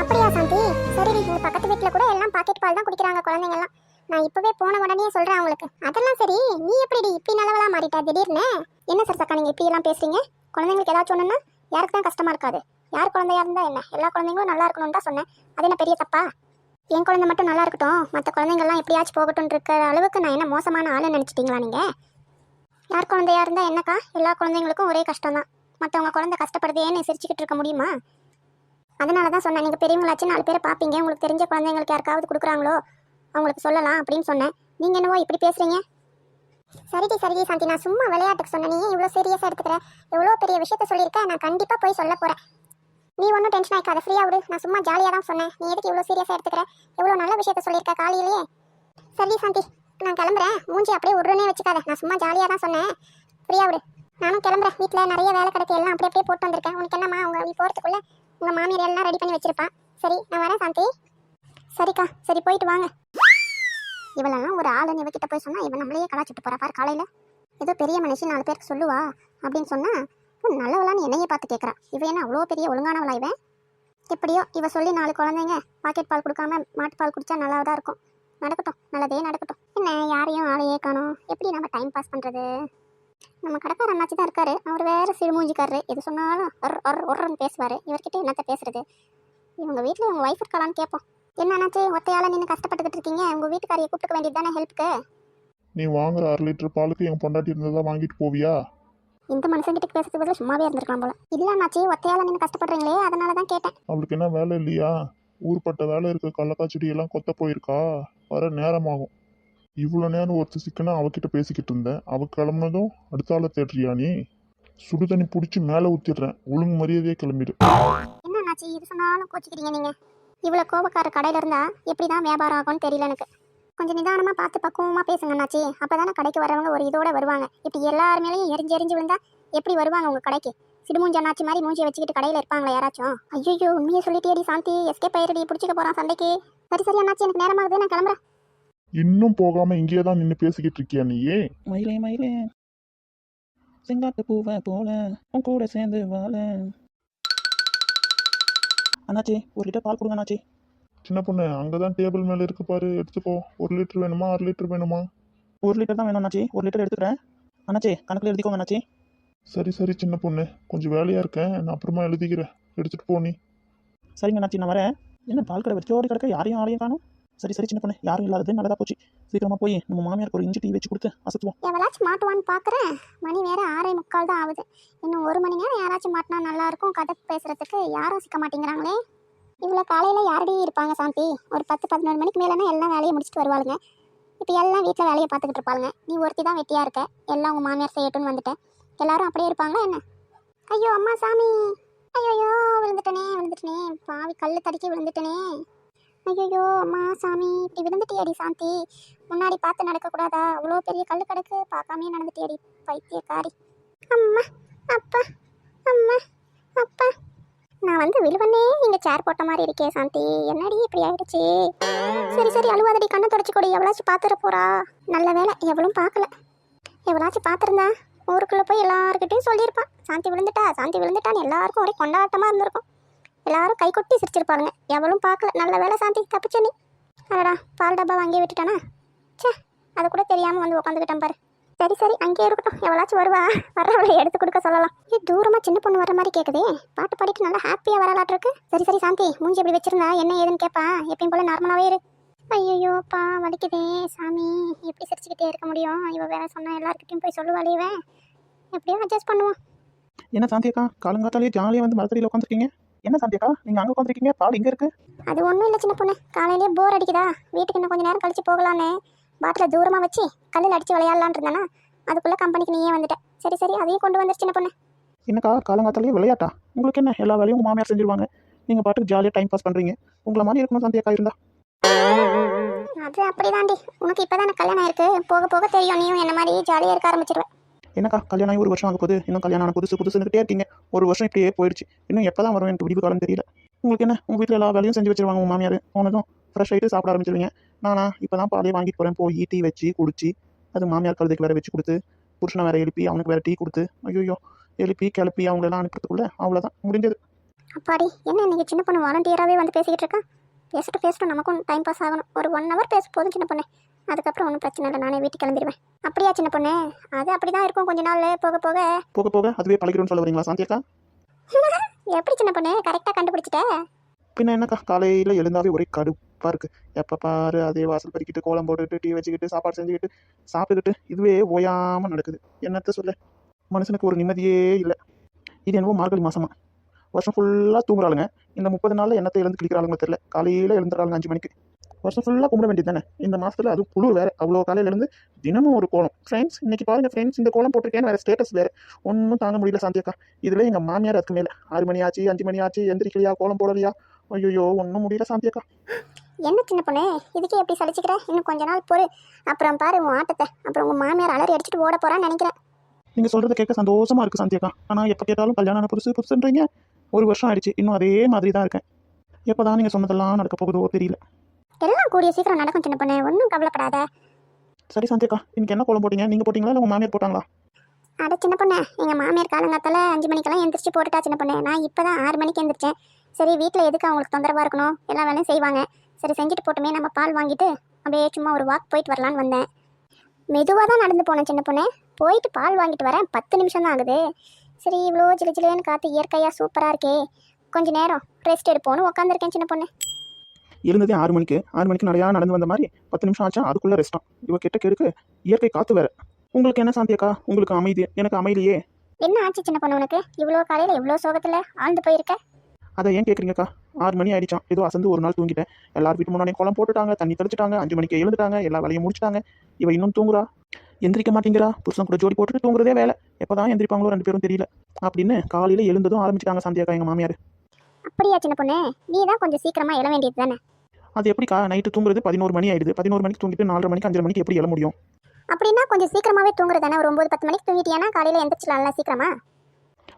அப்படியா சாந்தி? சரி எங்க பக்கத்து வீட்டில் கூட எல்லாம் பாக்கெட் பால் தான் குடிக்கிறாங்க குழந்தைங்கலாம் நான் இப்பவே போன உடனே சொல்றேன் அவங்களுக்கு. அதெல்லாம் சரி நீ எப்படி இப்படி நல்லவளா மாறிட்டா? திடீர்னு? என்ன சரசக்கா நீங்க இப்படி எல்லாம் பேசுறீங்க? குழந்தைங்களுக்கு ஏதாச்சும் ஒண்ணுன்னா யாருக்கு தான் கஷ்டமா இருக்காது. யார் குழந்தையா இருந்தா என்ன? எல்லா குழந்தைங்களும் நல்லா இருக்கணும்னு தான் சொன்னேன். அது என்ன பெரிய தப்பா? என் குழந்தை மட்டும் நல்லா இருக்கட்டும். மற்ற குழந்தைங்கள்லாம் எப்படியாச்சும் போகட்டும் இருக்கிற அளவுக்கு நான் என்ன மோசமான ஆளுன்னு நினச்சிட்டிங்களா நீங்கள் யார் குழந்தையா இருந்தால் என்னக்கா? எல்லா குழந்தைங்களுக்கும் ஒரே கஷ்டம் தான். மற்றவங்க குழந்தை கஷ்டப்படுதேன்னு சிரிச்சுக்கிட்டு இருக்க முடியுமா? அதனால தான் சொன்னேன். நீங்கள் பெரியவங்களாச்சும் நாலு பேரை பார்ப்பீங்க உங்களுக்கு தெரிஞ்ச குழந்தைங்களுக்கு யாருக்காவது கொடுக்குறாங்களோ அவங்களுக்கு சொல்லலாம் அப்படின்னு சொன்னேன். நீங்கள் என்னவோ இப்படி பேசுகிறீங்க சரிடி சரிடி சாந்தி. நான் சும்மா விளையாட்டுக்கு சொன்னேன். நீ இவ்வளோ சீரியஸாக எடுத்துக்கிறேன் எவ்வளோ பெரிய விஷயத்த சொல்லியிருக்க? நான் கண்டிப்பாக போய் சொல்ல போகிறேன் நீ ஒன்றும் டென்ஷன் ஆயிக்காத ஃப்ரீயாக விடு. நான் சும்மா ஜாலியாக தான் சொன்னேன். நீ எதுக்கு இவ்வளோ சீரியஸாக எடுத்துக்கிற? எவ்வளோ நல்ல விஷயத்த சொல்லியிருக்க காலையிலேயே? சரி சாந்தி. நான் கிளம்புறேன். மூஞ்சி அப்படியே உடனே வச்சுக்காத. நான் சும்மா ஜாலியாக தான் சொன்னேன். ஃப்ரீயாக விடு. நானும் கிளம்புறேன். வீட்டில் நிறைய வேலை கிடக்கு. எல்லாம் அப்படியே அப்படியே போட்டு வந்திருக்கேன். உனக்கு என்னம்மா? அவங்க நீ போகிறதுக்குள்ளே உங்கள் மாமியார் எல்லாம் ரெடி பண்ணி வச்சிருப்பான் சரி நான் வரேன் சாந்தி. சரிக்கா. சரி போயிட்டு வாங்க. இவளெல்லாம் ஒரு ஆளுன்னு இவகிட்ட போய் சொன்னால் இவன் நம்மளையே கலாச்சிட்டு போகிறா பாரு காலையில் ஏதோ பெரிய மனுஷன் நாலு பேருக்கு சொல்லுவா அப்படின்னு சொன்னால் நல்லவளான்னு என்னையே பார்த்து கேட்குறான் இவன் என்ன அவ்வளோ பெரிய ஒழுங்கானவளா இவன்? எப்படியோ இவ சொல்லி நாலு குழந்தைங்க பாக்கெட் பால் கொடுக்காம மாட்டுப்பால் குடிச்சா நல்லா தான் இருக்கும். நடக்கட்டும் நல்லதே நடக்கட்டும். என்ன யாரையும் ஆளையே காணும். எப்படி நம்ம டைம் பாஸ் பண்ணுறது நம்ம கடக்கார அண்ணாச்சி தான் இருக்காரு. அவர் வேற சிறுமூஞ்சிக்காரரு. எது சொன்னாலும் ஒர் ஒர் ஒர்ன்னு பேசுவார். இவர்கிட்ட என்னத்த பேசுறது? இவங்க வீட்டில் இவங்க ஒய்ஃப் இருக்காளான்னு கேட்போம் என்ன அண்ணாச்சி ஒத்தையால நின்று கஷ்டப்பட்டுக்கிட்டு இருக்கீங்க? உங்கள் வீட்டுக்காரியை கூப்பிட்டுக்க வேண்டியது தானே ஹெல்ப்புக்கு நீ வாங்குற அரை லிட்டர் பாலுக்கு என் பொண்டாட்டி இருந்ததா வாங்கிட்டு போவியா? இந்த மனுஷங்கிட்ட பேசுறது பதிலா சும்மாவே இருந்திருக்கலாம் போல. இல்ல அண்ணாச்சி ஒத்தையால நின்று கஷ்டப்படுறீங்களே அதனால தான் கேட்டேன். அவளுக்கு என்ன வேலை இல்லையா? ஊர்பட்ட வேலை இருக்க கடலக்காய் செடியெல்லாம் கொத்த போயிருக்கா? வர நேரமாகும். இவ்வளோ நேரம் ஒருத்தர் சிக்கனா அவகிட்ட பேசிக்கிட்டு இருந்தேன். அவ கிளம்புனதும் அடுத்த ஆளை தேடுறியா நீ? சுடு தண்ணி பிடிச்சி மேலே ஊற்றிடுறேன் ஒழுங்கு மரியாதையே கிளம்பிடு. என்ன அண்ணாச்சி இது சொன்னாலும் கோச்சிக்கிறீங்க நீங்க? இவ்வளோ கோபக்கார கடையில இருந்தா எப்படி தான் வியாபாரம் ஆகும்னு தெரியல எனக்கு. கொஞ்சம் நிதானமா பார்த்து பக்குவமா பேசுங்க அண்ணாச்சி. அப்பதானே கடைக்கு வரவங்க ஒரு இதோட வருவாங்க. இப்படி எல்லார் மேலேயும் எரிஞ்சு எரிஞ்சு விழுந்தா எப்படி வருவாங்க உங்க கடைக்கு? சிடுமூஞ்சி அண்ணாச்சி மாதிரி மூஞ்சியை வச்சுக்கிட்டு கடையில இருப்பாங்களா யாராச்சும்? ஐயோ உண்மையை சொல்லிட்டேடி சாந்தி. எஸ்கே பயிரடி பிடிச்சிக்க போறான் சண்டைக்கு. சரி சரி அண்ணாச்சி எனக்கு நேரமாகுது நான் கிளம்புறேன். இன்னும் போகாம இங்கேயே தான் நின்று பேசிக்கிட்டு இருக்கியா நீயே? மயிலே மயிலே. செங்காட்டு பூவை போல உன் கூட சேர்ந்து வாழ. அண்ணாச்சி ஒரு லிட்டர் பால் கொடுங்க அண்ணாச்சி. சின்ன பொண்ணு அங்கதான் டேபிள் மேல இருக்கு பாரு எடுத்துக்கோ. ஒரு லிட்டர் வேணுமா? அரை லிட்டர் வேணுமா? ஒரு லிட்டர் தான் வேணும் அண்ணாச்சி. ஒரு லிட்டர் எடுத்துக்கிறேன். அண்ணாச்சி கணக்கில் எழுதிக்கோங்க அண்ணாச்சி. சரி சரி சின்ன பொண்ணு. கொஞ்சம் வேலையா இருக்கேன். நான் அப்புறமா எழுதிக்கிறேன். எடுத்துட்டு போ நீ. சரிங்க அண்ணாச்சி. நான் வரேன். என்ன பால் கடை வச்சோடி கிடக்க யாரையும் ஆளையும் காணும்? சரி சரி சின்ன பொண்ணு. யாரும் இல்லாதது நல்லதா போச்சு. சீக்கிரமா போய் நம்ம மாமியாருக்கு ஒரு இஞ்சி டீ வச்சு கொடுத்து அசத்துவோம். எவளாச்சும் மாட்டுவான்னு பார்க்குறேன் மணி வேற ஆறே முக்கால் தான் ஆகுது. இன்னும் ஒரு மணி நேரம் யாராச்சும் மாட்டினா நல்லா இருக்கும். கதை பேசுறதுக்கு யாரும் சிக்க மாட்டேங்கிறாங்களே. இவ்வளோ காலையில் யாரடி இருப்பாங்க சாந்தி? ஒரு பத்து பதினோரு மணிக்கு மேலேனா எல்லாம் வேலையை முடிச்சுட்டு வருவாளுங்க. இப்போ எல்லாம் வீட்டில் வேலையை பார்த்துக்கிட்டு இருப்பாளுங்க. நீ ஒருத்தி தான் வெட்டியாக இருக்க. எல்லாம் உங்கள் மாமியார் செய்யட்டும்னு வந்துட்டேன். எல்லாரும் அப்படியே இருப்பாங்களா என்ன? ஐயோ அம்மா சாமி. ஐயோ விழுந்துட்டனே விழுந்துட்டனே. பாவி கல் தடுக்கி விழுந்துட்டனே. ஐயோ அம்மா சாமி இப்படி விழுந்துட்டியாடி சாந்தி. முன்னாடி பார்த்து நடக்கக்கூடாதா? அவ்வளோ பெரிய கல் கிடக்கு. பார்க்காமே நடந்துட்டியடி பைத்தியக்காரி. அம்மா அப்பா அம்மா அப்பா. நான் வந்து விழுவனே இங்கே சேர் போட்ட மாதிரி இருக்கே சாந்தி. என்னடி இப்படி ஆயிடுச்சு? சரி சரி அழுவாதடி கண்ணை தொடச்சி கொடி. எவ்வளாச்சும் பார்த்துட போறா? நல்ல வேலை எவ்வளவும் பார்க்கல. எவ்வளாச்சும் பார்த்துருந்தா? ஊருக்குள்ளே போய் எல்லாருக்கிட்டையும் சொல்லியிருப்பான் சாந்தி விழுந்துட்டா சாந்தி விழுந்துட்டான்னு எல்லாருக்கும் ஒரே கொண்டாட்டமாக இருந்திருக்கும். எல்லாரும் கை கொட்டி சிரிச்சிருப்பாளுங்க. எவ்வளவும் பார்க்கல. நல்ல வேலை சாந்தி தப்பிச்சனி நீ. அடடா பால் டப்பா வாங்கி விட்டுட்டானா? சே அது கூட தெரியாம வந்து உட்காந்துக்கிட்டேன் பாரு. சரி சரி அங்கேயே இருக்கட்டும். எவ்வளாச்சும் வருவா. வர்றவளை எடுத்து கொடுக்க சொல்லலாம். ஏ தூரமா சின்ன பொண்ணு வர மாதிரி கேக்குதே. பாட்டு பாடிட்டு நல்லா ஹாப்பியா வரலாட்டு இருக்கு. சரி சரி சாந்தி மூஞ்சி எப்படி வச்சிருந்தா என்ன ஏதுன்னு கேப்பா. எப்பயும் போல நார்மலாவே இரு. ஐயோ பா வலிக்குதே சாமி. எப்படி சிரிச்சுக்கிட்டே இருக்க முடியும்? இவ வேற சொன்னா எல்லாருக்கிட்டையும் போய் சொல்லுவாளே இவன் எப்படியோ அட்ஜஸ்ட் பண்ணுவோம். என்ன சாந்தியக்கா காலங்காத்தாலேயே ஜாலியாக வந்து மரத்தடியில் உட்காந்துருக்கீங்க என்ன சாந்தியக்கா நீங்கள் அங்கே உட்காந்துருக்கீங்க பால் இங்கே இருக்கு. அது ஒன்றும் இல்லை சின்ன பொண்ணு. காலையிலேயே போர் அடிக்குதா? வீட்டுக்கு இன்னும் கொஞ்ச நேரம் கழிச்சு போகலான்னு. பாட்டில் தூரமாக வச்சு கல்லில் அடித்து விளையாடலான் இருந்தேனா? அதுக்குள்ளே கம்பெனிக்கு நீயே வந்துட்ட. சரி சரி அதையும் கொண்டு வந்துரு சின்ன பொண்ணு. என்னக்கா காலங்காத்தாலேயே விளையாட்டா? உங்களுக்கு என்ன? எல்லா வேலையும் உங்கள் மாமியார் செஞ்சிருவாங்க. நீங்கள் பாட்டுக்கு ஜாலியாக டைம் பாஸ் பண்ணுறீங்க உங்களை மாதிரி இருக்கணும் சாந்தியக்கா இருந்தா? அது அப்படிதாண்டி. உனக்கு இப்போ தானே கல்யாணம் இருக்கு போக போக தெரியும். நீயும் என்ன மாதிரி ஜாலியாக இருக்க ஆரம்பிச்சிருவேன் என்னக்கா கல்யாணம் ஆகி ஒரு வருஷம் ஆக போகுது. இன்னும் கல்யாணம் ஆன புதுசு புதுசுன்னுட்டே இருக்கீங்க. ஒரு வருஷம் இப்படியே போயிடுச்சு. இன்னும் எப்போ தான் வரும் எனக்கு விடிவு காலம் தெரியல. உங்களுக்கு என்ன? உங்கள் வீட்டில் எல்லா வேலையும் செஞ்சு வச்சிருவாங்க உங்கள் மாமியார். போனதும் ஃப்ரெஷ் ஆகிட்டு சாப்பிட ஆரம்பிச்சிருவீங்க. நானா இப்போ தான் பாலே வாங்கிட்டு போகிறேன் போய் டீ வச்சு குடிச்சு அது மாமியார் கழுதைக்கு வேற வச்சு கொடுத்து புருஷனை வேற எழுப்பி அவனுக்கு வேற டீ கொடுத்து ஐயோ எழுப்பி கிளப்பி அவங்களெல்லாம் அனுப்புறதுக்குள்ள அவ்வளோதான் முடிஞ்சது. அப்பாடி என்ன இன்னைக்கு சின்ன பொண்ணு வாலண்டியராகவே வந்து பேசிக்கிட்டு இருக்கா? பேசிட்டு பேசிட்டு நமக்கும் டைம் பாஸ் ஆகணும். ஒரு ஒன் ஹவர் பேச போதும் சின்ன பொண்ணு. அதுக்கப்புறம் ஒன்றும் பிரச்சனை இல்லை நானே வீட்டுக்கு கிளம்பிடுவேன். அப்படியா சின்ன பொண்ணு? அது அப்படி தான் இருக்கும் கொஞ்ச நாள் போக போக. போக போக அதுவே பழகிடும்னு சொல்ல வரீங்களா சாந்தியக்கா? எப்படி சின்ன பொண்ணு கரெக்டாக கண்டுபிடிச்சிட்ட? பின்ன என்னக்கா காலையில் எழுந்தாவே ஒரே கடுப்பாக இருக்குது எப்போ பாரு அதே வாசல் பறிக்கிட்டு கோலம் போட்டுக்கிட்டு டீ வச்சுக்கிட்டு சாப்பாடு செஞ்சுக்கிட்டு சாப்பிட்டுக்கிட்டு இதுவே ஓயாமல் நடக்குது. என்னத்த சொல்ல? மனுஷனுக்கு ஒரு நிம்மதியே இல்லை. இது என்னவோ மார்கழி மாசமா. வருஷம் ஃபுல்லாக தூங்குறாளுங்க. இந்த முப்பது நாளில் என்னத்தை எழுந்து கிளிக்கிறாளுங்க தெரியல. காலையில் எழுந்துறாளுங்க அஞ்சு மணிக்கு. வருஷம் ஃபுல்லாக கும்பிட வேண்டியது தானே? இந்த மாதத்தில் அதுவும் குளிர் வேறு. அவ்வளோ காலையில் எழுந்து தினமும் ஒரு கோலம். ஃப்ரெண்ட்ஸ் இன்றைக்கி பாருங்கள் ஃப்ரெண்ட்ஸ் இந்த கோலம் போட்டிருக்கேன்னு வேறு ஸ்டேட்டஸ் வேறு. ஒன்றும் தாங்க முடியல சாந்தியக்கா. இதில் எங்கள் மாமியார் அதுக்கு மேலே. ஆறு மணி ஆச்சு அஞ்சு மணி ஆச்சு எந்திரிக்கலையா கோலம் போடலையா? ஐயோ ஒன்றும் முடியல சாந்தியக்கா. என்ன சின்ன பொண்ணு? இதுக்கே எப்படி சலிச்சுக்கிற? இன்னும் கொஞ்ச நாள் பொறு. அப்புறம் பாரு உன் ஆட்டத்தை. அப்புறம் உங்கள் மாமியார் அலறி அடிச்சுட்டு ஓட போறான்னு நினைக்கிறேன். நீங்கள் சொல்கிறத கேட்க சந்தோஷமா இருக்குது சாந்தியக்கா. ஆனால் எப்போ கேட்டாலும் கல்யாணம் புதுசு புதுசுன்றீங்க. ஒரு வருஷம் ஆயிடுச்சு. இன்னும் அதே மாதிரி தான் இருக்கேன். எப்போ தான் நீங்கள் சொன்னதெல்லாம் நடக்க போகுதோ தெரியல. எல்லாம் கூடிய சீக்கிரம் நடக்கும் சின்ன பொண்ணு. ஒன்றும் கவலைப்படாத. சரி சாந்தியக்கா இன்னைக்கு என்ன கோலம் போட்டீங்க? நீங்கள் போட்டிங்களா? இல்லை உங்கள் மாமியார் போட்டாங்களா? அட சின்ன பொண்ணு. எங்கள் மாமியார் காலங்காத்தால அஞ்சு மணிக்கெல்லாம் எந்திரிச்சு போட்டுட்டா சின்ன பொண்ணு. நான் இப்போ தான் ஆறு மணிக்கு எந்திரிச்சேன். சரி வீட்டில் எதுக்கு அவங்களுக்கு தொந்தரவாக இருக்கணும்? எல்லா வேலையும் செய்வாங்க. சரி செஞ்சுட்டு போட்டுமே நம்ம பால் வாங்கிட்டு அப்படியே சும்மா ஒரு வாக் போயிட்டு வரலான்னு வந்தேன். மெதுவாக தான் நடந்து போனேன் சின்ன பொண்ணு. போயிட்டு பால் வாங்கிட்டு வரேன். பத்து நிமிஷம் தான் ஆகுது. சரி இவ்வளோ ஜிலு ஜிலுன்னு காற்று இயற்கையாக சூப்பராக இருக்கே. கொஞ்ச நேரம் ரெஸ்ட் எடுப்போன்னு உட்காந்துருக்கேன் சின்ன பொண்ணு. இருந்ததே ஆறு மணிக்கு. ஆறு மணிக்கு நிறையா நடந்து வந்த மாதிரி பத்து நிமிஷம் ஆச்சா அதுக்குள்ளே ரெஸ்ட்டாம் இவ கெட்ட கெடுக்கு இயற்கை காற்று வேற. உங்களுக்கு என்ன சாந்தியக்கா உங்களுக்கு அமைதி. எனக்கு அமைதியே. என்ன ஆச்சு சின்ன பொண்ணு உனக்கு? இவ்வளோ காலையில் இவ்வளோ சோகத்தில் ஆழ்ந்து போயிருக்க? அதை ஏன் கேட்குறீங்கக்கா ஆறு மணி ஆயிடுச்சான் ஏதோ அசந்து ஒரு நாள் தூங்கிட்டேன். எல்லார் வீட்டு முன்னாடி குளம் போட்டுட்டாங்க தண்ணி தெளிச்சிட்டாங்க அஞ்சு மணிக்கு எழுந்துட்டாங்க எல்லா வேலையும் முடிச்சிட்டாங்க. இவ இன்னும் தூங்குறா? எந்திரிக்க மாட்டேங்கிறா. புருஷன் கூட ஜோடி போட்டுட்டு தூங்குறதே வேலை. எப்போ தான் எந்திரிப்பாங்களோ ரெண்டு பேரும் தெரியல. அப்படின்னு காலையில் எழுந்ததும் ஆரம்பிச்சிட்டாங்க சந்தியாக்கா எங்கள் மாமியார். அப்படியா சின்ன பொண்ணு? நீ தான் கொஞ்சம் சீக்கிரமா எழ வேண்டியது தானே? அது எப்படிக்கா? நைட்டு தூங்குறது பதினோரு மணி ஆயிடுது. பதினோரு மணிக்கு தூங்கிட்டு நாலரை மணிக்கு அஞ்சரை மணிக்கு எப்படி எழ முடியும்? அப்படின்னா கொஞ்சம் சீக்கிரமாவே தூங்குறது தானே? ஒரு ஒன்பது பத்து மணிக்கு தூங்கிட்டியானா காலையில எந்திரிச்சலாம்ல சீக்கிரமா?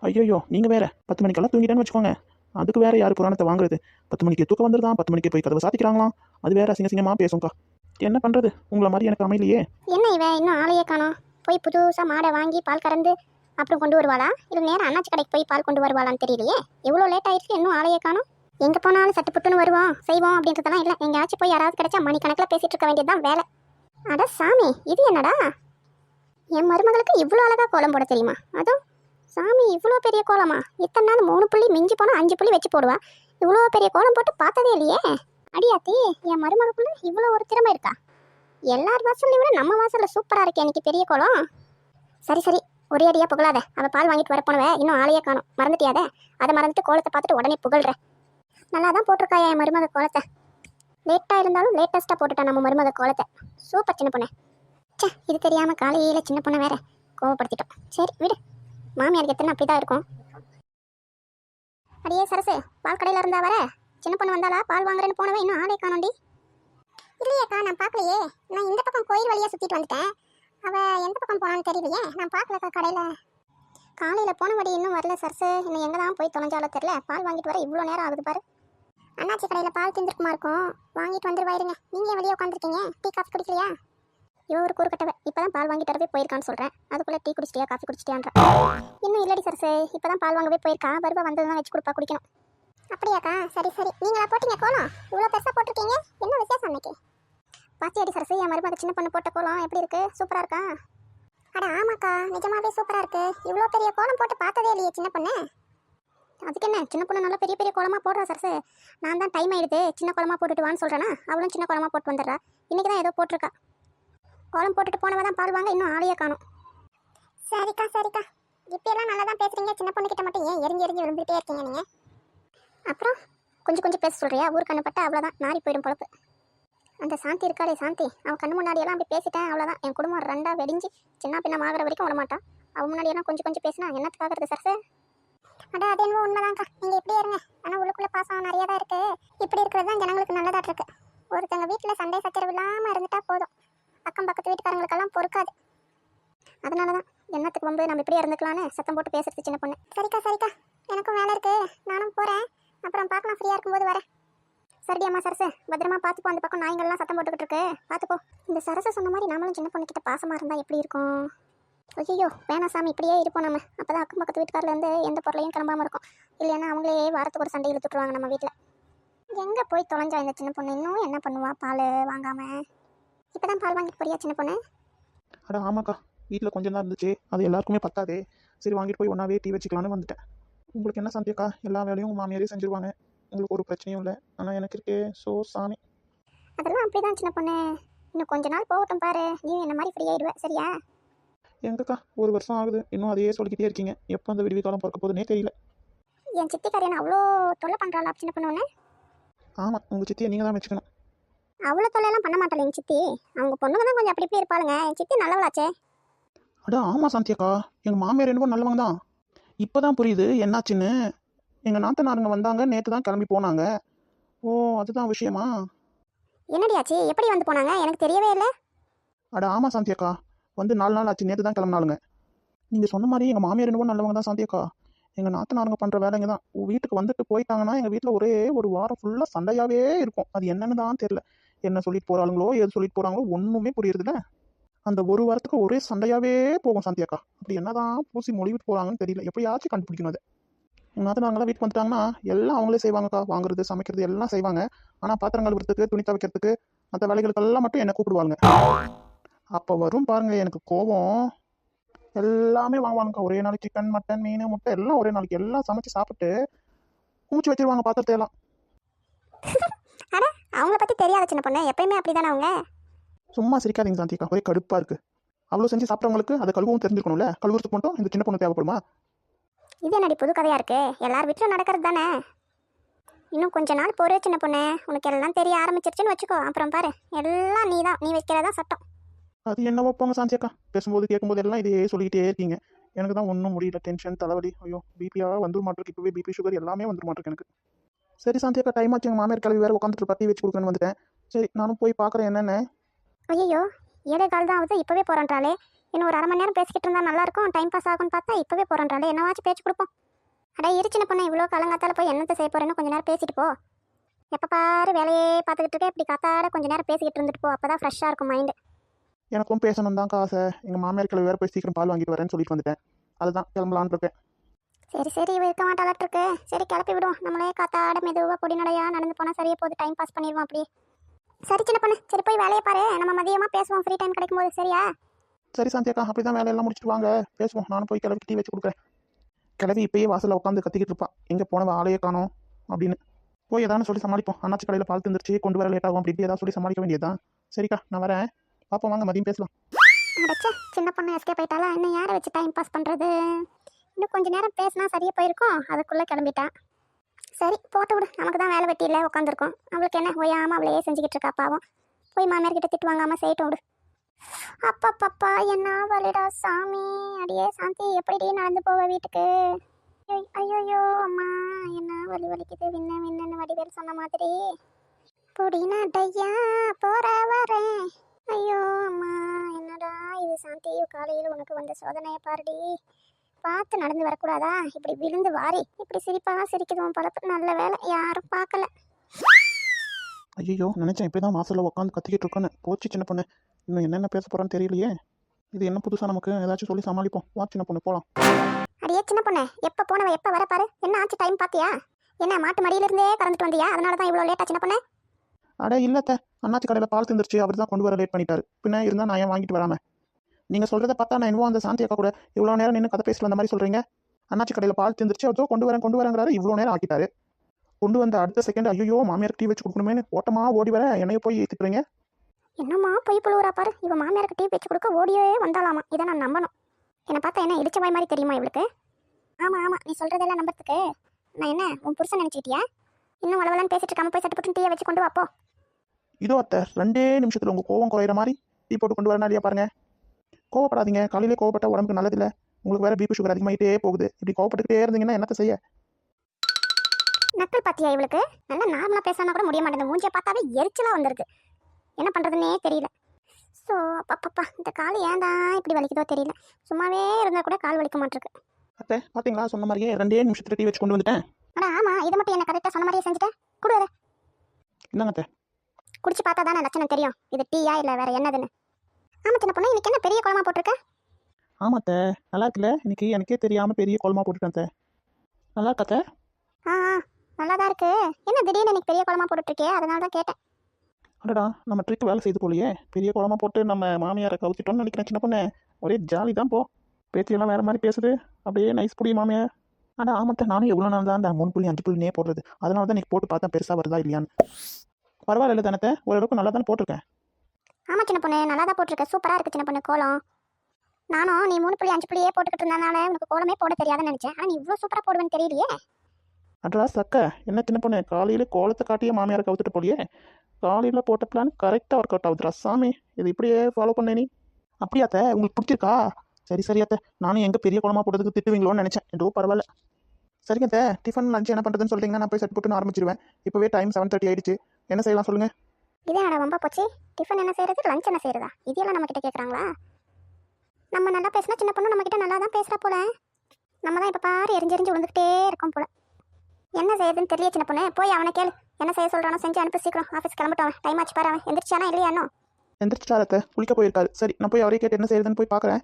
ஐயோ நீங்கள் வேற. பத்து மணிக்கெல்லாம் தூங்கிட்டேன்னு வச்சுக்கோங்க. அதுக்கு வேற யார் புராணத்தை வாங்குறது? பத்து மணிக்கு தூக்கம் வந்துருதான். பத்து மணிக்கு போய் கதவை சாத்திக்கிறாங்களாம். அது வேற அசிங்க அசிங்கமாக பேசும்க்கா. என்ன பண்ணுறது உங்களை மாதிரி எனக்கு அமையலையே. என்ன இவன் இன்னும் ஆளையே காணும். போய் புதுசா மாடை வாங்கி பால் கறந்து அப்புறம் கொண்டு வருவாளா? இல்லை நேரம் அண்ணாச்சி கடைக்கு போய் பால் கொண்டு வருவாளான்னு தெரியலையே. எவ்வளோ லேட் ஆயிடுச்சு? இன்னும் ஆளையே காணோம். எங்கே போனாலும் சட்டு புட்டுன்னு வருவோம். செய்வோம் அப்படின்றதெல்லாம் இல்லை. எங்கேயாச்சும் போய் யாராவது கிடைச்சா மணிக்கணக்கில் பேசிட்டு இருக்க வேண்டியதுதான் வேலை. அட சாமி இது என்னடா? என் மருமகளுக்கு இவ்வளோ அழகா கோலம் போட தெரியுமா? அதுவும் சாமி இவ்வளோ பெரிய கோலமா? இத்தனை நாள் மூணு புள்ளி மிஞ்சி போனால் அஞ்சு புள்ளி வச்சு போடுவா. இவ்வளோ பெரிய கோலம் போட்டு பார்த்ததே இல்லையே. அடியாத்தி என் மருமகளுக்குள்ள இவ்வளோ ஒரு திறமை இருக்கா? எல்லார் வாசல்லையும் விட நம்ம வாசலில் சூப்பராக இருக்கே எனக்கு பெரிய கோலம். சரி சரி ஒரே அடியாக புகழாத. அவள் பால் வாங்கிட்டு வரப்போனவ இன்னும் ஆளையே காணும். மறந்துட்டியாத? அதை மறந்துட்டு கோலத்தை பார்த்துட்டு உடனே புகழ்ற. நல்லா தான் போட்டிருக்காயா என் மருமக கோலத்தை? லேட்டாக இருந்தாலும் லேட்டஸ்ட்டாக போட்டுட்டான் நம்ம மருமக கோலத்தை. சூப்பர் சின்ன பொண்ணு. சே இது தெரியாமல் காலையில சின்ன பொண்ணை வேற கோவப்படுத்திட்டோம். சரி விடு. மாமியாருக்கு எத்தனை அப்படிதான் இருக்கும். அடியே சரசு பால் கடையில் இருந்தா வர. சின்ன பொண்ணு வந்தாலா பால் வாங்குறேன்னு போனவன் இன்னும் ஆளே காணோண்டி. இல்லையேக்கா நான் பார்க்கலையே. நான் இந்த பக்கம் கோயில் வழியாக சுற்றிட்டு வந்துட்டேன். அவள் எந்த பக்கம் போனான்னு தெரியலையே. நான் பார்க்கலக்கா கடையில். காலையில் போனபடி இன்னும் வரல சரசு. இன்னும் எங்கே தான் போய் தொலைஞ்சாலோ தெரில பால் வாங்கிட்டு வர இவ்வளோ நேரம் ஆகுது பாரு. அண்ணாச்சி கடையில் பால் திந்திருக்குமா இருக்கும். வாங்கிட்டு வந்துருவாயிருங்க. நீங்கள் வெளியே உட்காந்துருக்கீங்க டீ காஃபி குடிக்கலையா? இவன் ஒரு கூறுக்கட்டவ. இப்பதான் பால் வாங்கிட்டு வரவே போயிருக்கான்னு சொல்றேன். அதுக்குள்ள டீ குடிச்சிட்டியா காஃபி குடிச்சிட்டியான்ற. இன்னும் இல்லடி சரசு இப்பதான் பால் வாங்கவே போயிருக்கா. வருவா வந்ததுதான் வச்சு கொடுப்பா குடிக்கணும். அப்படியாக்கா சரி சரி. நீங்களா போட்டீங்க கோலம்? இவ்வளோ பெருசாக போட்டிருக்கீங்க. என்ன விசேஷம் அன்னைக்கு? பாத்தியாடி சரசு என் மருமக சின்ன பொண்ணு போட்ட கோலம் எப்படி இருக்கு? சூப்பரா இருக்கா? அட ஆமாக்கா. நிஜமாவே சூப்பரா இருக்கு. இவ்வளோ பெரிய கோலம் போட்டு பார்த்ததே இல்லையே சின்ன பொண்ணு. அதுக்கு என்ன? சின்ன பொண்ணு நல்லா பெரிய பெரிய கோலமாக போடுறா சரசு. நான் தான் டைம் ஆயிடுது. சின்ன கோலமா போட்டுட்டு வான்னு சொல்கிறேன்னா அவளும் சின்ன கோலமா போட்டு வந்துடுறா. இன்னைக்கு தான் ஏதோ போட்டிருக்கா. கோலம் போட்டுட்டு போனவ தான் பாடுவாங்க இன்னும் ஆளையே காணும். சரிக்கா சரிக்கா. இப்பெல்லாம் நல்லா தான் பேசுறீங்க. சின்ன பொண்ணுக்கிட்ட மட்டும் ஏன் எரிஞ்சு எரிஞ்சு விழுந்துட்டே இருக்கீங்க நீங்கள் அப்புறம் கொஞ்சம் கொஞ்சம் பேச சொல்கிறியா ஊர் கண்ணு அவ்வளோதான் நாரி போயிடும் பொழப்பு. அந்த சாந்தி இருக்காளே சாந்தி. அவன் கண்ணு முன்னாடியெல்லாம் அப்படி பேசிட்டேன் அவ்வளோதான் என் குடும்பம் ரெண்டாக வெடிஞ்சு சின்ன பின்ன ஆகிற வரைக்கும் விடமாட்டான் அவன் முன்னாடியெல்லாம் கொஞ்சம் கொஞ்சம் பேசினா என்னத்துக்காகிறது சரசு அடா அது என்னவோ உண்மைதான்க்கா. நீங்கள் இப்படி இருங்க. ஆனால் உள்ளுக்குள்ளே பாசம் நிறைய தான் இருக்குது இப்படி இருக்கிறது தான் ஜனங்களுக்கு நல்லதாக இருக்குது ஒருத்தங்க வீட்டில் சண்டை சச்சரவு இல்லாமல் இருந்துட்டா போதும். அக்கம் பக்கத்து வீட்டுக்காரங்களுக்கெல்லாம் பொறுக்காது. அதனால தான் என்னத்துக்கு வந்து நம்ம இப்படியே இருந்துக்கலான்னு சத்தம் போட்டு பேசுறது சின்ன பொண்ணு. சரிக்கா சரிக்கா. எனக்கும் வேலை இருக்கு. நானும் போகிறேன் அப்புறம் பார்க்கலாம் ஃப்ரீயாக இருக்கும்போது வரேன். சரிடி அம்மா சரசு பத்திரமா பார்த்துப்போ அந்த பக்கம் நாய்ங்கள்லாம் சத்தம் போட்டுக்கிட்டு இருக்கு. பார்த்துப்போ இந்த சரசு சொன்ன மாதிரி நாமளும் சின்ன பொண்ணுக்கிட்ட பாசமாக இருந்தால் எப்படி இருக்கும்? ஐயோ வேணா சாமி இப்படியே இருப்போம் நம்ம அப்போ தான் அக்கம் பக்கத்து வீட்டுக்காரிலேருந்து எந்த பொருளையும் கிளம்பாம இருக்கும். இல்லைன்னா அவங்களே வாரத்துக்கு ஒரு சண்டை இழுத்துட்டுருவாங்க நம்ம வீட்டில் எங்கே போய் தொலைஞ்சா இந்த சின்ன பொண்ணு? இன்னும் என்ன பண்ணுவா? பால் வாங்காமல் இப்போ தான் பால் வாங்கிட்டு போறியா சின்ன பொண்ணு? அட ஆமாக்கா. வீட்டில் கொஞ்சம் தான் இருந்துச்சு. அது எல்லாருக்குமே பத்தாதே. சரி வாங்கிட்டு போய் ஒன்றாவே டீ வச்சுக்கலான்னு வந்துட்டேன். உங்களுக்கு என்ன சந்தியக்கா எல்லா வேலையும் உங்கள் மாமியாரே செஞ்சுருவாங்க. உங்களுக்கு ஒரு பிரச்சனையும் இல்லை. ஆனால் எனக்கு இருக்கே ஸோ சாமி. அதெல்லாம் அப்படிதான் சின்ன பொண்ணு. இன்னும் கொஞ்ச நாள் போகட்டும் பாரு. நீ என்ன மாதிரி ஃப்ரீ ஆயிடுவ சரியா? எங்கக்கா? ஒரு வருஷம் ஆகுது. இன்னும் அதையே சொல்லிக்கிட்டே இருக்கீங்க. எப்போ அந்த விடுவி காலம் பிறக்க போகுதுன்னே தெரியல. என் சித்திக்காரியன் அவ்வளோ தொல்லை பண்ணுறாளா சின்ன பொண்ணு ஆமாம் உங்கள் சித்தியை நீங்கள் தான் வச்சுக்கணும். அவ்வளோ தொல்லையெல்லாம் பண்ண மாட்டாள் என் சித்தி. அவங்க பொண்ணுங்க தான் கொஞ்சம் அப்படி இப்படி இருப்பாளுங்க. என் சித்தி நல்லவளாச்சே. அடா ஆமாம் சாந்தியக்கா. எங்கள் மாமியார் என்னவோ நல்லவங்க தான். இப்போ தான் புரியுது என்னாச்சுன்னு. எங்கள் நாத்தனாருங்க வந்தாங்க நேற்று தான் கிளம்பி போனாங்க. ஓ அதுதான் விஷயமா? என்னடி ஆச்சு? எப்படி வந்து போனாங்க? எனக்கு தெரியவே இல்லை. அட ஆமாம் சாந்தியக்கா. வந்து நாலு நாள் ஆச்சு நேற்று தான் கிளம்புனாலுங்க நீங்கள் சொன்ன மாதிரி எங்கள் மாமியார் என்னவோ நல்லவங்க தான் சாந்தியக்கா. எங்கள் நாத்தனாருங்க பண்ணுற வேலைங்க தான். வீட்டுக்கு வந்துட்டு போயிட்டாங்கன்னா எங்கள் வீட்டில் ஒரே ஒரு வாரம் ஃபுல்லாக சண்டையாகவே இருக்கும். அது என்னன்னு தான் தெரில என்ன சொல்லிட்டு போகிறாங்களோ எது சொல்லிட்டு போகிறாங்களோ ஒன்றுமே புரியுறதில்ல. அந்த ஒரு வாரத்துக்கு ஒரே சண்டையாகவே போகும் சாந்தியாக்கா அப்படி என்னதான் பூசி மொழிவிட்டு போகிறாங்கன்னு தெரியல. எப்படியாச்சும் கண்டுபிடிக்கணும் அதை. எங்கள் நாங்களாம் வீட்டுக்கு வந்துட்டாங்கன்னா எல்லாம் அவங்களே செய்வாங்கக்கா வாங்குறது சமைக்கிறது எல்லாம் செய்வாங்க. ஆனால் பாத்திரம் விடுறதுக்கு துணி துவைக்கிறதுக்கு மற்ற வேலைகளுக்கெல்லாம் மட்டும் என்னை கூப்பிடுவாங்க அப்போ வரும் பாருங்க எனக்கு கோபம். எல்லாமே வாங்குவாங்கக்கா ஒரே நாளைக்கு சிக்கன் மட்டன் மீன் முட்டை எல்லாம் ஒரே நாளைக்கு. எல்லாம் சமைச்சு சாப்பிட்டு குமிச்சு வச்சிருவாங்க பாத்திரத்தை எல்லாம். அட அவங்கள பற்றி தெரியாத சின்ன பொண்ணு. எப்பயுமே அப்படி தானே அவங்க? சும்மா சிரிக்காதீங்க சாந்திக்கா ஒரே கடுப்பா இருக்கு. அவ்வளோ செஞ்சு சாப்பிட்றவங்களுக்கு அதை கழுவும் தெரிஞ்சிருக்கணும்ல கழுவுறதுக்கு மட்டும் இந்த சின்ன பொண்ணு தேவைப்படுமா? இது என்னடி புது கதையாக இருக்கு? எல்லார் வீட்டிலும் நடக்கிறது தானே? இன்னும் கொஞ்ச நாள் பொறு சின்ன பொண்ணு. உனக்கு எல்லாம் தெரிய ஆரம்பிச்சிருச்சுன்னு வச்சுக்கோ. அப்புறம் பாரு. எல்லாம் நீ தான். நீ வைக்கிறதா சட்டம். அது என்ன வைப்பாங்க சாந்தி அக்கா பேசும்போது கேட்கும்போது எல்லாம் இதே சொல்லிக்கிட்டே இருக்கீங்க. எனக்கு தான் ஒன்றும் முடியல. டென்ஷன் தலைவலி. ஐயோ பிபியாக வந்துரு மாட்டிருக்கு இப்போவே பிபி சுகர் எல்லாமே வந்துரு மாட்டிருக்கு எனக்கு. சரி சாந்தி அக்கா டைம் ஆச்சு. எங்கள் மாமியார் கிளம்பி வேறு உட்காந்துட்டு பட்டி வச்சு கொடுக்கணும்னு வந்துட்டேன். சரி நானும் போய் பார்க்குறேன் என்னென்ன. ஐயோ ஏழே கால் தான் ஆகுது. இப்போவே போகிறேன்றாலே இன்னும் ஒரு அரை மணி நேரம் பேசிக்கிட்டு இருந்தா நல்லா இருக்கும். டைம் பாஸ் ஆகும்னு பார்த்தா இப்போவே போகிறேன்றாலே என்னவாச்சும் பேச்சு கொடுப்போம். அட இரு சின்ன பொண்ணு. இவ்வளோ காலங்காத்தால போய் என்னத்தை செய்ய போறேன்னு கொஞ்ச நேரம் பேசிட்டு போ. எப்போ பாரு வேலையே பார்த்துக்கிட்டு இருக்க இப்படி காத்தாட கொஞ்ச நேரம் பேசிக்கிட்டு இருந்துட்டு போ. அப்போ தான் ஃப்ரெஷ்ஷாக இருக்கும் மைண்டு எனக்கும் பேசணும் தான் ஆசை. எங்கள் மாமியார் கிளம்பி வேறு போய் சீக்கிரம் பால் வாங்கிட்டு வரேன்னு சொல்லிட்டு வந்துட்டேன். அதுதான் கிளம்பலான்னு இருக்கேன். சரி சரி இவ இருக்க மாட்டாளாட்டிருக்கு சரி கிளப்பி விடுவோம். நம்மளே காத்தாட மெதுவாக பொடி நடையா நடந்து போனால் சரியா போகுது. டைம் பாஸ் பண்ணிடுவோம் அப்படியே. சரி சின்ன பொண்ணு. சரி போய் வேலையை பாரு. நம்ம மதியமாக பேசுவோம். ஃப்ரீ டைம் கிடைக்கும் போது சரியா? சரி சாந்தி அக்கா அப்படி தான் வேலையெல்லாம் முடிச்சுட்டு வாங்க. பேசுவோம். நானும் போய் கிளவி டீ வச்சு கொடுக்குறேன். கிளவி இப்பயே வாசலில் உட்காந்து கத்திக்கிட்டு இருப்பான் எங்கே போனவ ஆளையே காணோம் அப்படின்னு. போய் ஏதாவது சொல்லி சமாளிப்போம். அண்ணாச்சி கடையில் பால் தந்துருச்சு. கொண்டு வர லேட் ஆகும் அப்படி இப்படி ஏதாவது சொல்லி சமாளிக்க வேண்டியதுதான் சரிக்கா நான் வரேன். பாப்போம் வாங்க மதியம் பேசலாம். சின்ன பொண்ணு எஸ்கே போயிட்டாளா இன்னும் யாரை வச்சு டைம் பாஸ் பண்ணுறது இன்னும் கொஞ்ச நேரம் பேசினா சரியாக போயிருக்கும் அதுக்குள்ளே கிளம்பிட்டா. சரி போட்டு விடு. நமக்கு தான் வேலை வெட்டி இல்லை உட்காந்துருக்கோம் அவளுக்கு என்ன ஓயாமல் அவளையே செஞ்சுக்கிட்டு இருக்கா பாவம். போய் மாமியார்கிட்ட திட்டு வாங்காமல் செய்யட்டும் விடு. அப்பப்பப்பா என்ன வலிடா சாமி? அடியே சாந்தி எப்படிடி நடந்து போவ வீட்டுக்கு? ஐயோயோ அம்மா என்ன வலி வலிக்குது? விண்ண விண்ணன்னு வடிவேல் சொன்ன மாதிரி. பொடினா டையா போற வரேன். ஐயோ அம்மா என்னடா இது? சாந்தி காலையில் உனக்கு வந்த சோதனையை பாருடி. பார்த்து நடந்து வரக்கூடாதா? இப்படி விழுந்து வாரி. இப்படி சிரிப்பா சிரிக்குதுவும் பழப்பு. நல்ல வேலை யாரும் பார்க்கல. ஐயோ நினச்சேன் இப்படி தான் வாசலில் உட்காந்து கத்திக்கிட்டு இருக்கேன்னு போச்சு சின்ன பொண்ணு. இன்னும் என்னென்ன பேச போகிறான்னு தெரியலையே. இது என்ன புதுசாக நமக்கு? ஏதாச்சும் சொல்லி சமாளிப்போம். வா சின்ன பொண்ணு போகலாம் அடியே சின்ன பொண்ணு எப்போ போனவ எப்போ வர பாரு. என்ன ஆச்சு டைம் பார்த்தியா என்ன மாட்டு மடியிலிருந்தே கறந்துட்டு வந்தியா? அதனால தான் இவ்வளோ லேட்டா சின்ன பொண்ணு? அட இல்லத்த அண்ணாச்சி கடையில் பால் தந்துருச்சு. அவர் தான் கொண்டு வர லேட் பண்ணிட்டாரு. பின்ன இருந்தால் நான் ஏன் வாங்கிட்டு வராம? நீங்கள் சொல்கிறத பார்த்தா நான் இன்னும் அந்த சாந்தி அக்கா கூட இவ்வளோ நேரம் நின்று கதை பேசிட்டு வந்த மாதிரி சொல்கிறீங்க அண்ணாச்சி கடையில் பால் தந்துருச்சு. அதோ கொண்டு வரேன் கொண்டு வரேங்கிறாரு. இவ்வளோ நேரம் ஆக்கிட்டாரு. கொண்டு வந்த அடுத்த செகண்ட் ஐயோ மாமியார் டீ வச்சு கொடுக்கணுமேனு ஓட்டமாக ஓடி வர என்னைய போய் திட்டுறீங்க என்னம்மா பொய் புழுவுறா பாரு. இவ மாமியாருக்கு டீ வச்சு கொடுக்க ஓடியே வந்தாலாமா இதை நான் நம்பணும். என்னை பார்த்தா என்ன இடிச்ச மாதிரி தெரியுமா இவளுக்கு? ஆமாம் ஆமாம் நீ சொல்கிறதெல்லாம் நம்புறதுக்கு. நான் என்ன உன் புருஷன் நினச்சிக்கிட்டியா? இன்னும் வளவலன்னு பேசிட்டு இருக்காம போய் சட்டு போட்டு டீயை வச்சு கொண்டு வாப்போ இதோ அத்தை ரெண்டே நிமிஷத்தில் உங்கள் கோவம் குறையிற மாதிரி டீ போட்டு கொண்டு வரனா இல்லையா பாருங்க. கோவப்படாதீங்க. காலையிலே கோவப்பட்டா உடம்புக்கு நல்லதில்லை. உங்களுக்கு வேற பிபி சுகர் அதிகமாகிட்டே போகுது. இப்படி கோவப்பட்டுக்கிட்டே இருந்தீங்கன்னா என்னத்தை செய்ய? நக்கல் பாத்தியா இவளுக்கு? நல்லா நார்மலாக பேசாம கூட முடிய மாட்டேங்குது. மூஞ்சியை பார்த்தாவே எரிச்சலாக வந்துருது என்ன பண்ணுறதுன்னே தெரியல. ஸோ அப்பப்பப்பா இந்த கால் ஏன் தான் இப்படி வலிக்குதோ தெரியல. சும்மாவே இருந்தால் கூட கால் வலிக்க மாட்டிருக்கு. அத்தை பார்த்தீங்களா சொன்ன மாதிரியே ரெண்டே நிமிஷத்துல டீ வச்சு கொண்டு வந்துட்டேன். அட ஆமாம் இதை மட்டும் என்ன கரெக்டாக சொன்ன மாதிரியே செஞ்சுட்டேன். கொடு அதை. என்னங்க அத்தை? குடிச்சு பார்த்தா தானே லட்சணம் தெரியும். இது டீயா இல்லை வேற என்னதுன்னு? ஆமாம் சின்ன பொண்ணு இன்னைக்கு என்ன பெரிய குழம்பா போட்டிருக்க? ஆமா அத்தை நல்லா இருக்குல்ல? இன்னைக்கு எனக்கே தெரியாமல் பெரிய குழம்பா போட்டுட்டேன் அத்தை. நல்லா இருக்கா அத்தை? ஆ ஆ, நல்லா தான் இருக்கு. என்ன திடீர்னு இன்னைக்கு பெரிய குழம்பா போட்டுட்ருக்கே அதனால தான் கேட்டேன். அடடா நம்ம ட்ரிக் வேலை செய்து போலியே. பெரிய குழம்பா போட்டு நம்ம மாமியாரை கவுத்திட்டோம்னு நினைக்கிறேன் சின்ன பொண்ணு. ஒரே ஜாலி தான் போ. பேச்சியெல்லாம் வேற மாதிரி பேசுது. அப்படியே நைஸ் புடி மாமியார். ஆனால் ஆமாத்த நானும் எவ்வளோ நாள் தான் அந்த மூணு புள்ளி அஞ்சு புள்ளினே போடுறது. அதனால தான் இன்னைக்கு போட்டு பார்த்தேன் பெருசாக வருதா இல்லையான்னு. பரவாயில்ல தானத்தை ஓரளவுக்கு நல்லா தான் போட்டிருக்கேன். ஆமாம் சின்ன பொண்ணு. நல்லா தான் போட்டிருக்க. சூப்பராக இருக்குது சின்ன பொண்ணு. கோலம். நானும் நீ மூணு புள்ளி அஞ்சு புள்ளியே போட்டுக்கிட்டு இருந்தனால உனக்கு கோலமே போட தெரியாதுன்னு நினச்சேன். ஆனால் நீ இவ்வளோ சூப்பராக போடுவேன்னு தெரியலையே. அட்ரா சக்க. என்ன சின்ன பொண்ணு? காலையில் கோலத்தை காட்டியே மாமியார் கவுத்துட்டு போலியே. காலையில் போட்ட பிளான் கரெக்டாக ஒர்க் அவுட் ஆகுதுடா சாமி. இது இப்படியே ஃபாலோ பண்ணே நீ. அப்படியாத்த உங்களுக்கு பிடிச்சிருக்கா? சரி சரி அத்தை. நானும் எங்கே பெரிய குளமாக போட்டதுக்கு திட்டுவீங்களோன்னு நினச்சேன். ஏதோ பரவாயில்ல. சரிங்க டிஃபன் லஞ்ச் என்ன பண்ணுறதுன்னு சொல்லிட்டீங்கன்னா நான் போய் செட் போட்டுன்னு ஆரம்பிச்சிருவேன். இப்போவே டைம் செவன் தேர்ட்டி ஆயிடுச்சு. என்ன செய்யலாம் சொல்லுங்கள் இதே நட ரொம்ப போச்சு. டிஃபன் என்ன செய்யறது லஞ்ச் என்ன செய்யறதா இதெல்லாம் நம்ம கிட்ட கேட்குறாங்களா நம்ம நல்லா பேசினா சின்ன பொண்ணு நம்ம கிட்ட நல்லா தான் பேசுகிறா போல. நம்ம தான் இப்போ பாரு எரிஞ்செரிஞ்சு விழுந்துக்கிட்டே இருக்கோம் போல. என்ன செய்யறதுன்னு தெரியல சின்ன பொண்ணு. போய் அவனை கேளு. என்ன செய்ய சொல்கிறானோ செஞ்சு அனுப்பி சீக்கிரம். ஆஃபீஸ் கிளம்பிட்டோம் டைம் ஆச்சு பாரு அவன். எந்திரிச்சானா இல்லையா இன்னும்? எந்திரிச்சிட்டாரு அத்தை. குளிக்க போயிருக்காரு. சரி நான் போய் அவரே கேட்டு என்ன செய்யறதுன்னு போய் பார்க்குறேன்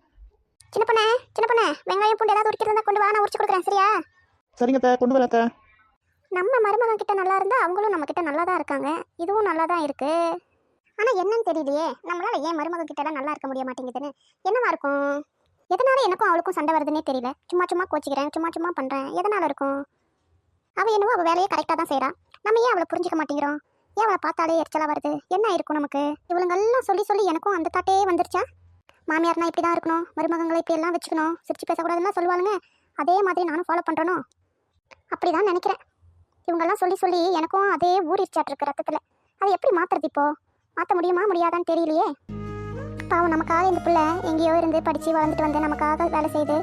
சின்ன பொண்ணு சின்ன பொண்ணு வெங்காயம் பூண்டு ஏதாவது உரிக்கிறதா கொண்டு வா. நான் உரிச்சு கொடுக்குறேன். சரியா? சரிங்க கொண்டு வரேன் அத்தை. நம்ம மருமகன் கிட்ட நல்லா இருந்தா அவங்களும் நம்ம கிட்ட நல்லா தான் இருக்காங்க. இதுவும் நல்லா தான் இருக்கு. ஆனா என்னன்னு தெரியலையே. நம்மளால ஏன் மருமகன் கிட்ட எல்லாம் நல்லா இருக்க முடிய மாட்டேங்குதுன்னு? என்னவா இருக்கும்? எதனால எனக்கும் அவளுக்கும் சண்டை வருதுன்னே தெரியல. சும்மா சும்மா கோச்சிக்கிறேன் சும்மா சும்மா பண்றேன். எதனால இருக்கும்? அவ என்னவோ அவ வேலையை கரெக்டாக தான் செய்கிறா நம்ம ஏன் அவளை புரிஞ்சுக்க மாட்டேங்கிறோம்? ஏன் அவளை பார்த்தாலே எரிச்சலாக வருது? என்ன இருக்கும் நமக்கு? இவளுங்கெல்லாம் சொல்லி சொல்லி எனக்கும் அந்த தாட்டே வந்துருச்சா? மாமியார்னா இப்படி தான் இருக்கணும். மருமகங்களை இப்படி எல்லாம் வச்சுக்கணும். சிரிச்சு பேசக்கூடாதுன்னா சொல்லுவாளுங்க. அதே மாதிரி நானும் ஃபாலோ பண்றேனோ? அப்படிதான் நினைக்கிறேன். இவங்கெல்லாம் சொல்லி சொல்லி எனக்கும் அதே ஊறிச்சாட்டிருக்கு ரத்தத்தில். அதை எப்படி மாற்றுறது இப்போது மாற்ற முடியுமா முடியாதான்னு தெரியலையே. பாவம் நமக்காக இந்த பிள்ளை எங்கேயோ இருந்து படித்து வளர்ந்துட்டு வந்து நமக்காக வேலை செய்து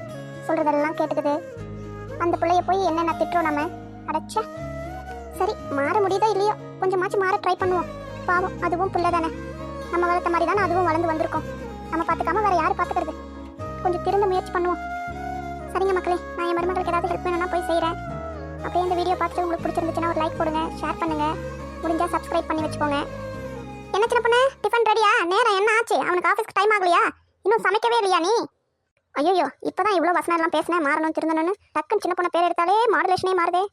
சொல்கிறதெல்லாம் கேட்டுக்குது. அந்த பிள்ளைய போய் என்னென்ன திட்டுறோம் நம்ம? அடைச்ச. சரி மாற முடியுதோ இல்லையோ கொஞ்சமாச்சும் மாற ட்ரை பண்ணுவோம். பாவம் அதுவும் பிள்ளை தானே. நம்ம வளர்த்த மாதிரி தானே அதுவும் வளர்ந்து வந்திருக்கோம். நம்ம பார்த்துக்காம வேறு யார் பார்த்துக்கிறது? கொஞ்சம் திருந்த முயற்சி பண்ணுவோம். சரிங்க மக்களே நான் என் மருமகளுக்கு ஏதாவது ஹெல்ப் வேணும்னா போய் செய்கிறேன் அப்படியே இந்த வீடியோ பார்த்துட்டு உங்களுக்கு பிடிச்சிருந்துச்சுன்னா ஒரு லைக் போடுங்க ஷேர் பண்ணுங்க. முடிஞ்சா சப்ஸ்கிரைப் பண்ணி வச்சுக்கோங்க. என்ன சின்ன பொண்ணு? டிஃபன் ரெடியா நேரம் என்ன ஆச்சு? அவனுக்கு ஆஃபீஸ்க்கு டைம் ஆகலையா? இன்னும் சமைக்கவே இல்லையா நீ? ஐயோ இப்பதான் இவ்வளோ வசனம் எல்லாம் பேசினேன். மாறணும் திருந்தணும்னு. டக்குன்னு சின்ன பொண்ணு பேர் எடுத்தாலே மாடுலேஷனே மாறுதே.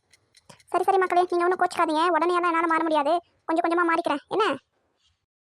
சரி சரி மக்களே நீங்கள் ஒன்றும் கோச்சிக்காதீங்க. உடனே எல்லாம் என்னால் மாற முடியாது. கொஞ்சம் கொஞ்சமாக மாறிக்கிறேன். என்ன?